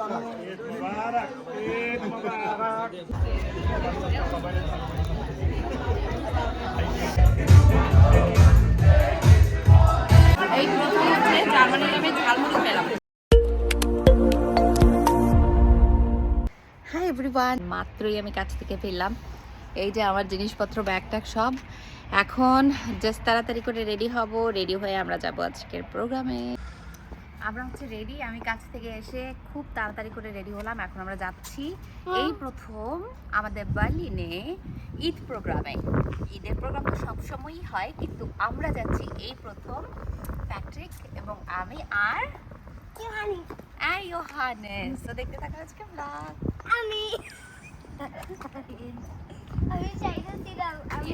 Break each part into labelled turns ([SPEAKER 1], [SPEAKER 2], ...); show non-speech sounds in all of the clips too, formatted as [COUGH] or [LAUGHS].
[SPEAKER 1] Hi everyone মাত্রই আমি কাছ থেকে ফিরলাম। এই যে আমার জিনিসপত্র ব্যাগ ট্যাগ সব। এখন জাস্ট তাড়াতাড়ি করে রেডি হব। রেডি হয়ে আমরা যাব আজকের প্রোগ্রামে আমরা হচ্ছে রেডি আমি কাছ থেকে এসে খুব তাড়াতাড়ি করে রেডি হলাম এখন আমরা যাচ্ছি এই প্রথম আমাদের বার্লিনে ঈদ প্রোগ্রামে। ঈদের প্রোগ্রাম তো সবসময়ই হয় কিন্তু আমরা যাচ্ছি এই প্রথম প্যাট্রিক এবং আমি আর আর ইয়োহানেস তো দেখতে থাকা আজকে ব্লগ
[SPEAKER 2] আমি। আমি চাইছিলাম আমি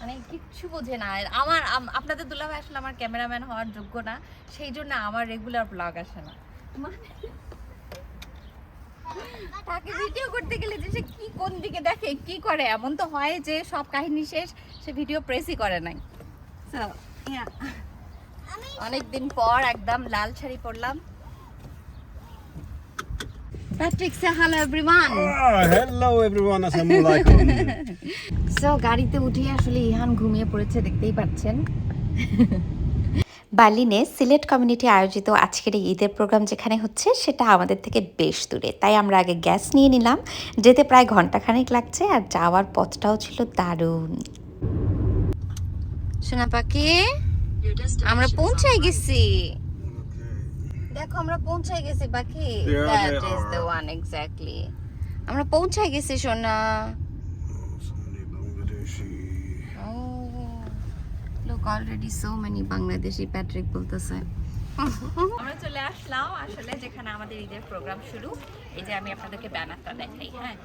[SPEAKER 1] মানে কিচ্ছু বোঝে না। আমার আম- আপনাদের দুলাভাই আসলে আমার ক্যামেরাম্যান হওয়ার যোগ্য না সেই জন্য আমার রেগুলার ব্লগ আসে না। তাকে ভিডিও করতে গেলে যে সে কি কোন দিকে দেখে কি করে এমন তো হয় যে সব কাহিনী শেষ সে ভিডিও প্রেসই করে নাই। অনেকদিন পর একদম লাল শাড়ি পরলাম। প্যাট্রিক সে hello everyone
[SPEAKER 3] Ah, hello everyone. Assalamualaikum. [LAUGHS]
[SPEAKER 1] So গাড়িতে উঠে আসলে ইহান ঘুমিয়ে পড়েছে দেখতেই পাচ্ছেন। বার্লিনে সিলেট কমিউনিটি আয়োজিত আজকের এই ঈদের প্রোগ্রাম যেখানে হচ্ছে সেটা আমাদের থেকে বেশ দূরে। তাই আমরা আগে গ্যাস নিয়ে নিলাম। যেতে প্রায় ঘন্টাখানেক লাগছে আর যাওয়ার পথটাও ছিল দারুণ। সোনা পাখি আমরা পৌঁছাই গেছি। দেখো আমরা পৌঁছাই গেছি পাখি
[SPEAKER 3] There
[SPEAKER 1] that is the one exactly আমরা পৌঁছাই গেছি সোনা। Look already so many Bangladeshi Patrick বলতেছে। আমরা চলে আসলাম আসলে যেখানে আমাদের ঈদের প্রোগ্রাম শুরু। এই যে আমি আপনাদেরকে ব্যানারটা দেখাই হ্যাঁ।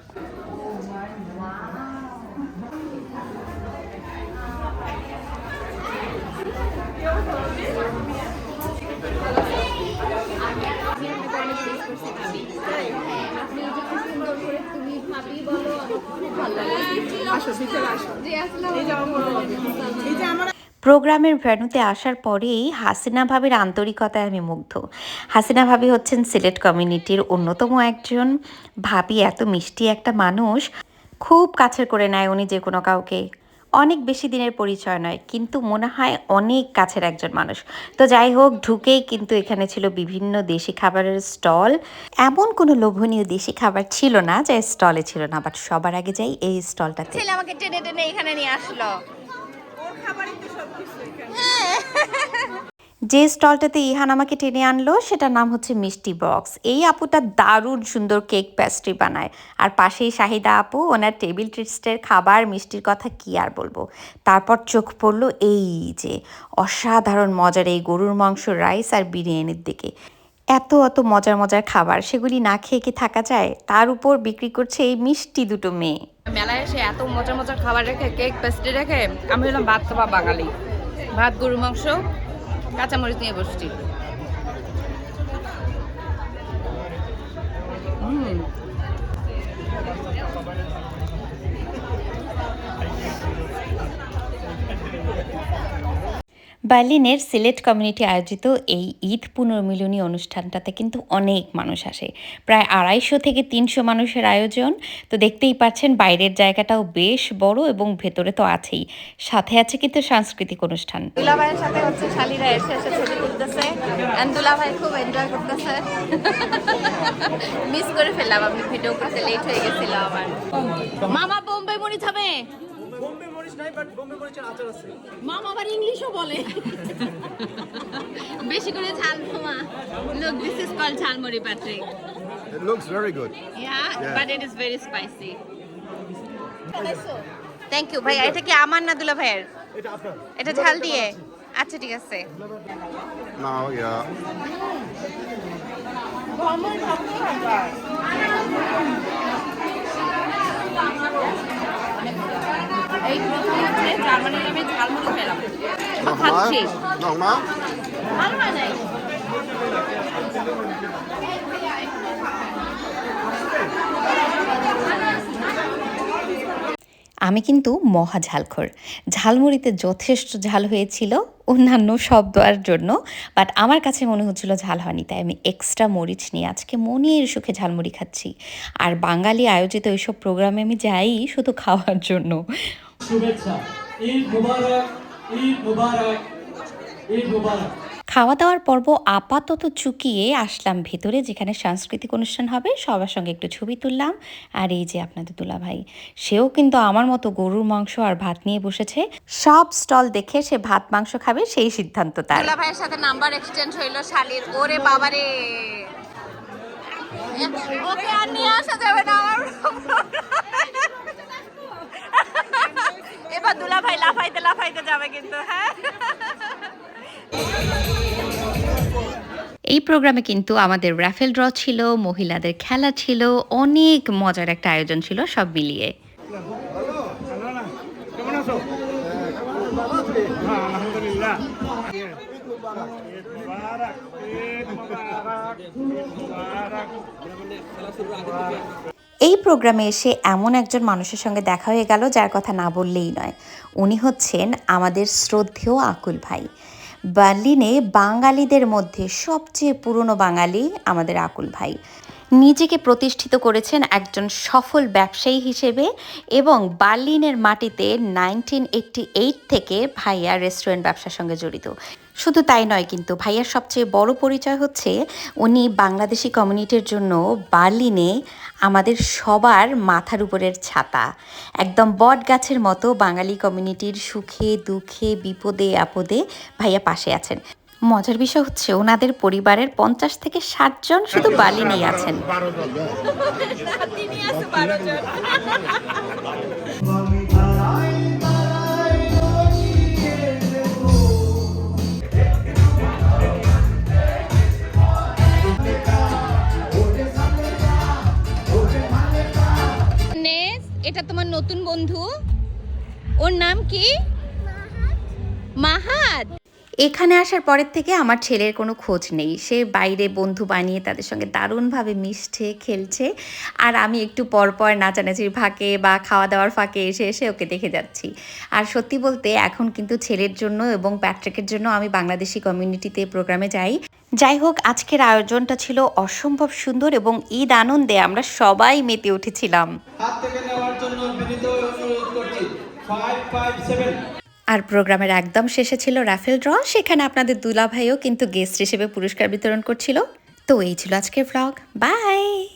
[SPEAKER 1] প্রোগ্রামের ভ্যানুতে আসার পরেই হাসিনা ভাবির আন্তরিকতায় আমি মুগ্ধ। হাসিনা ভাবি হচ্ছেন সিলেট কমিউনিটির অন্যতম একজন। ভাবি এত মিষ্টি একটা মানুষ। খুব কাছের করে নেয় উনি যে কোনো কাউকে। অনেক বেশি দিনের পরিচয় নয় কিন্তু মনে হয় অনেক কাছের একজন মানুষ। তো যাই হোক ঢুকেই কিন্তু এখানে ছিল বিভিন্ন দেশি খাবারের স্টল। এমন কোনো লোভনীয় দেশি খাবার ছিল না যে স্টলে ছিল না বাট সবার আগে যাই এই স্টলটা ছেলে আমাকে টেনে টেনে এখানে নিয়ে আসলো। যে স্টলটাতে ইহান আমাকে টেনে আনলো, সেটার নাম হচ্ছে মিষ্টি বক্স। এই আপুটা দারুণ সুন্দর কেক প্যাস্ট্রি বানায়। আর পাশেই শাহিদা আপু, ওনার টেবিল ট্রিস্টের খাবার, মিষ্টির কথা কি আর বলব? তারপর চোখ পড়ল এই যে, অসাধারণ মজার এই গরুর মাংস, রাইস আর বিরিয়ানির দিকে। এত অত মজার মজার খাবার, সেগুলি না খেয়ে কি থাকা যায়? তার উপর বিক্রি করছে এই মিষ্টি দুটো মেয়ে। মেলায় এসে এত মজার মজার খাবার রেখে, কেক পেস্ট্রি রেখে, আমি হলাম ভাত বাঙালি। ভাত গরু মাংস কাঁচামরিচ নিয়ে বসছি। হুম। বার্লিনের সিলেট কমিউনিটি আয়োজিত এই ঈদ পুনর্মিলনী অনুষ্ঠানটাতে কিন্তু অনেক মানুষ আসে। প্রায় আড়াইশো থেকে তিনশো মানুষের আয়োজন। তো দেখতেই পাচ্ছেন বাইরের জায়গাটাও বেশ বড় এবং ভেতরে তো আছেই। সাথে আছে কিন্তু সাংস্কৃতিক অনুষ্ঠান। দুলাভাইয়ের সাথে হচ্ছে শালিরা এসে এসে ছবি তুলতেছে। দুলাভাই খুব এনজয় করতেছে। [LAUGHS] মিস করে ফেললাম আমি ভিডিও করতে লেট হয়ে গেছিল আমার মামা বোম্বে মরিচ হবে মামা আবার ইংলিশও বলে। বেশি করে ঝাল মামা look this is called jhalmuri Patrick
[SPEAKER 3] It looks very good.
[SPEAKER 1] Yeah
[SPEAKER 3] Yeah.
[SPEAKER 1] But it is very spicy thank you ভাই এটা কি আমার না দুলা ভাইয়ের? এটা ঝাল দিয়ে? আচ্ছা ঠিক আছে।
[SPEAKER 3] Now, yeah.
[SPEAKER 1] এই প্রথম হচ্ছে জার্মানির আমি ঝালমুড়ি পেলাম? খাচ্ছি।
[SPEAKER 3] Nochmal?
[SPEAKER 1] ভালো হয় নাই?
[SPEAKER 4] আমি কিন্তু মহা ঝালখোর। ঝালমুড়িতে যথেষ্ট ঝাল হয়েছিল অন্যান্য সব দেওয়ার জন্য বাট আমার কাছে মনে হচ্ছিল ঝাল হয়নি তাই আমি এক্সট্রা মরিচ নিয়ে আজকে মনের সুখে ঝালমুড়ি খাচ্ছি। আর বাঙালি আয়োজিত এইসব প্রোগ্রামে আমি যাই শুধু খাওয়ার জন্য।
[SPEAKER 5] শুভেচ্ছা। ঈদ মুবারক ঈদ মুবারক ঈদ মুবারক।
[SPEAKER 4] খাওয়া দাওয়ার পর্ব আপাতত চুকিয়ে আসলাম ভেতরে যেখানে সাংস্কৃতিক অনুষ্ঠান হবে। সবার সঙ্গে একটু ছবি তুললাম। আর এই যে আপনাদের দুলা ভাই সেও কিন্তু আমার মতো গরুর মাংস আর ভাত নিয়ে বসেছে। সব স্টল দেখে সে ভাত মাংস খাবে সেই সিদ্ধান্ত তার।
[SPEAKER 1] দুলা ভাইয়ের সাথে নাম্বার এক্সচেঞ্জ হইল শালির। ওরে বাবারে। ওকে আর নিয়ে আসা যাবে না আমার দুলা ভাই লাফাইতে লাফাইতে যাবে কিন্তু হ্যাঁ?
[SPEAKER 4] এই প্রোগ্রামে কিন্তু আমাদের র্যাফেল ড্র ছিল মহিলাদের খেলা ছিল অনেক মজার একটা আয়োজন ছিল সব মিলিয়ে।
[SPEAKER 6] কেমন আছো?
[SPEAKER 4] এই প্রোগ্রামে এসে এমন একজন মানুষের সঙ্গে দেখা হয়ে গেল, যার কথা না বললেই নয়। উনি হচ্ছেন আমাদের শ্রদ্ধেয় আকুল ভাই। বার্লিনে বাঙালিদের মধ্যে সবচেয়ে পুরনো বাঙালি আমাদের আকুল ভাই। নিজেকে প্রতিষ্ঠিত করেছেন একজন সফল ব্যবসায়ী হিসেবে এবং বার্লিনের মাটিতে নাইনটিন এইট থেকে ভাইয়া রেস্টুরেন্ট ব্যবসার সঙ্গে জড়িত। শুধু তাই নয় কিন্তু ভাইয়ার সবচেয়ে বড় পরিচয় হচ্ছে উনি বাংলাদেশি কমিউনিটির জন্য বার্লিনে আমাদের সবার মাথার উপরের ছাতা। একদম বট গাছের মতো বাঙালি কমিউনিটির সুখে, দুঃখে, বিপদে, আপদে ভাইয়া পাশে আছেন। মজার বিষয় হচ্ছে ওনাদের পরিবারের পঞ্চাশ থেকে ষাট জন শুধু
[SPEAKER 6] বালি নিয়ে
[SPEAKER 1] আছেন। এটা তোমার নতুন বন্ধু। ওর নাম কি? মাহাত?
[SPEAKER 4] এখানে আসার পরের থেকে আমার ছেলের কোনো খোঁজ নেই। সে বাইরে বন্ধু বানিয়ে তাদের সঙ্গে দারুণভাবে মিশছে, খেলছে। আর আমি একটু পর পর নাচানাচির ফাঁকে বা খাওয়া দাওয়ার ফাঁকে এসে এসে ওকে দেখে যাচ্ছি। আর সত্যি বলতে এখন কিন্তু ছেলের জন্য এবং প্যাট্রিকের জন্য আমি বাংলাদেশি কমিউনিটিতে প্রোগ্রামে যাই। যাই হোক, আজকের আয়োজনটা ছিল অসম্ভব সুন্দর এবং ঈদ আনন্দে আমরা সবাই মেতে উঠেছিলাম।
[SPEAKER 5] হাত থেকে নেওয়ার জন্য অনুরোধ করছি।
[SPEAKER 4] আর প্রোগ্রামের একদম শেষে ছিল রাফেল ড্র, সেখানে আপনাদের দুলা ভাইও কিন্তু গেস্ট হিসেবে পুরস্কার বিতরণ করছিল। তো এই ছিল আজকের ভ্লগ বাই